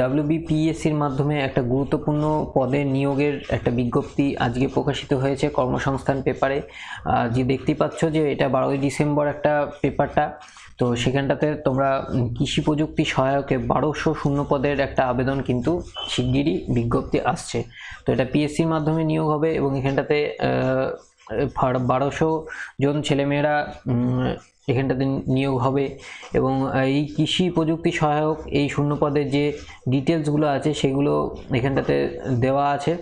ডাব্লিউবিপিএসসির মাধ্যমে একটা গুরুত্বপূর্ণ পদে নিয়োগের একটা বিজ্ঞপ্তি আজকে প্রকাশিত হয়েছে কর্মসংস্থান পেপারে। যে দেখতেই পাচ্ছ যে এটা বারোই ডিসেম্বর একটা পেপারটা, তো সেখানটাতে তোমরা কৃষি প্রযুক্তি সহায়কে বারোশো শূন্য পদের একটা আবেদন কিন্তু শিগগিরই বিজ্ঞপ্তি আসছে। তো এটা পিএসসির মাধ্যমে নিয়োগ হবে এবং এখানটাতে বারোশো জন ছেলেমেয়েরা এখানটাতে নিয়োগ হবে এবং এই কৃষি প্রযুক্তি সহায়ক এই শূন্যপদের যে ডিটেলসগুলো আছে সেগুলো এখানটাতে দেওয়া আছে।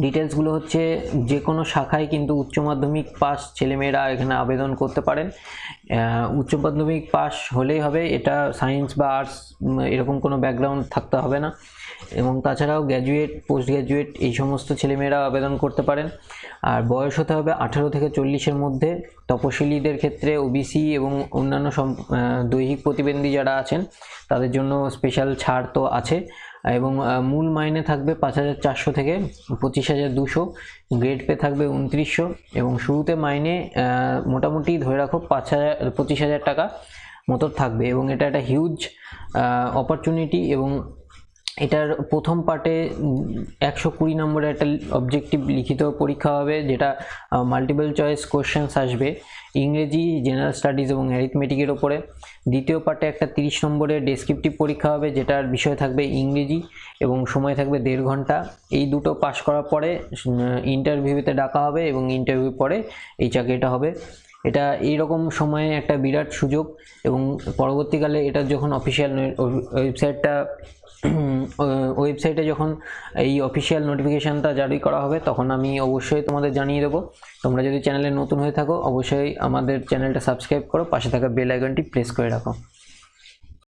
ডিটেলসগুলো হচ্ছে যে কোনো শাখায় কিন্তু উচ্চ মাধ্যমিক পাস ছেলেমেয়েরা এখানে আবেদন করতে পারেন। উচ্চ মাধ্যমিক পাস হলেই হবে। এটা সায়েন্স বা আর্টস এরকম কোনো ব্যাকগ্রাউন্ড থাকতে হবে না। এবং তাছাড়াও গ্র্যাজুয়েট পোস্ট গ্র্যাজুয়েট এই সমস্ত ছেলেমেয়েরা আবেদন করতে পারেন। আর বয়স হতে হবে আঠেরো থেকে চল্লিশের মধ্যে। তপশিলীদের ক্ষেত্রে ওবিসি এবং অন্যান্য সম- দৈহিক প্রতিবন্ধী যারা আছেন, তাদের জন্য স্পেশাল ছাড় তো আছে। এবং মূল মাইনে থাকবে পাঁচ হাজার চারশো থেকে পঁচিশ হাজার দুশো, গ্রেড পে থাকবে উনত্রিশশো এবং শুরুতে মাইনে মোটামুটি ধরে রাখো পাঁচ হাজার, পঁচিশ হাজার টাকা মতো থাকবে এবং এটা একটা হিউজ অপরচুনিটি এবং এটার প্রথম পার্টে একশো কুড়ি নম্বরের একটা অবজেক্টিভ লিখিত পরীক্ষা হবে, যেটা মাল্টিপল চয়েস কোশ্চেন্স আসবে, ইংরেজি জেনারেল স্টাডিজ এবং অ্যারিথমেটিকের ওপরে। দ্বিতীয় পার্টে একটা তিরিশ নম্বরের ডেসক্রিপটিভ পরীক্ষা হবে, যেটার বিষয় থাকবে ইংরেজি এবং সময় থাকবে দেড় ঘণ্টা। এই দুটো পাশ করার পরে ইন্টারভিউতে ডাকা হবে এবং ইন্টারভিউ পরে এই চাকরিটা হবে। এটা এইরকম সময়ে একটা বিরাট সুযোগ এবং পরবর্তীকালে এটা যখন অফিসিয়াল ওয়েবসাইটটা ওয়েবসাইটে যখন এই অফিসিয়াল নোটিফিকেশানটা জারি করা হবে, তখন আমি অবশ্যই তোমাদের জানিয়ে দেবো। তোমরা যদি চ্যানেলে নতুন হয়ে থাকো, অবশ্যই আমাদের চ্যানেলটা সাবস্ক্রাইব করো, পাশে থাকা বেল আইকনটি প্রেস করে রাখো।